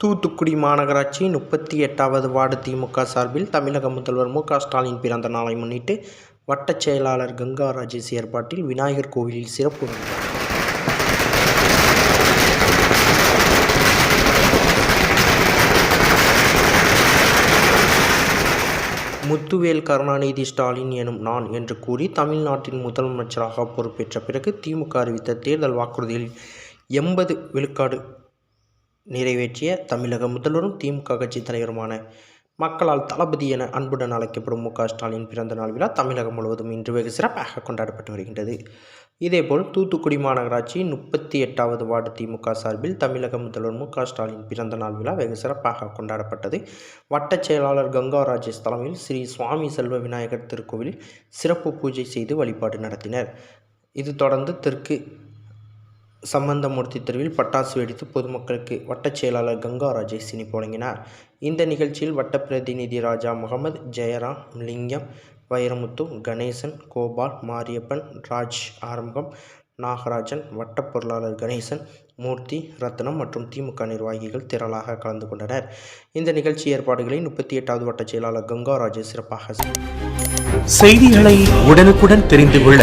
தூத்துக்குடி மாநகராட்சி முப்பத்தி எட்டாவது வார்டு திமுக சார்பில் தமிழக முதல்வர் மு க ஸ்டாலின் பிறந்த நாளை முன்னிட்டு வட்டச் செயலாளர் கங்கா ராஜேஷ் ஏற்பாட்டில் விநாயகர் கோவிலில் சிறப்பு முத்துவேல் கருணாநிதி ஸ்டாலின் எனும் நான் என்று கூறி தமிழ்நாட்டின் முதலமைச்சராக பொறுப்பேற்ற பிறகு திமுக அறிவித்த தேர்தல் வாக்குறுதியில் எண்பது விழுக்காடு நிறைவேற்றிய தமிழக முதல்வரும் திமுக கட்சி தலைவருமான மக்களால் தளபதி என அன்புடன் அழைக்கப்படும் மு க ஸ்டாலின் பிறந்த நாள் விழா தமிழகம் முழுவதும் இன்று வெகு சிறப்பாக கொண்டாடப்பட்டு வருகின்றது. இதேபோல் தூத்துக்குடி மாநகராட்சி முப்பத்தி எட்டாவது வார்டு திமுக சார்பில் தமிழக முதல்வர் மு க ஸ்டாலின் பிறந்த நாள் விழா வெகு சிறப்பாக கொண்டாடப்பட்டது. வட்டச் செயலாளர் கங்கா ராஜேஷ் தலைமையில் ஸ்ரீ சுவாமி செல்வ விநாயகர் திருக்கோவிலில் சிறப்பு பூஜை செய்து வழிபாடு நடத்தினர். இது தொடர்ந்து தெற்கு சம்பந்தமூர்த்தி தெருவில் பட்டாசு வெடித்து பொதுமக்களுக்கு வட்டச் செயலாளர் கங்கா ராஜேஷ் இனிப்பு வழங்கினார் இந்த நிகழ்ச்சியில் வட்ட பிரதிநிதி ராஜா முகமது ஜெயராம் லிங்கம் வைரமுத்து கணேசன் கோபால் மாரியப்பன் ராஜ் ஆரம்பம் நாகராஜன் வட்ட பொருளாளர் கணேசன் மூர்த்தி ரத்னம் மற்றும் திமுக நிர்வாகிகள் திரளாக கலந்து கொண்டனர். இந்த நிகழ்ச்சி ஏற்பாடுகளை முப்பத்தி எட்டாவது வட்டச் செயலாளர் கங்கா ராஜேஷ் சிறப்பாக செய்திகளை உடனுக்குடன் தெரிந்து கொள்ள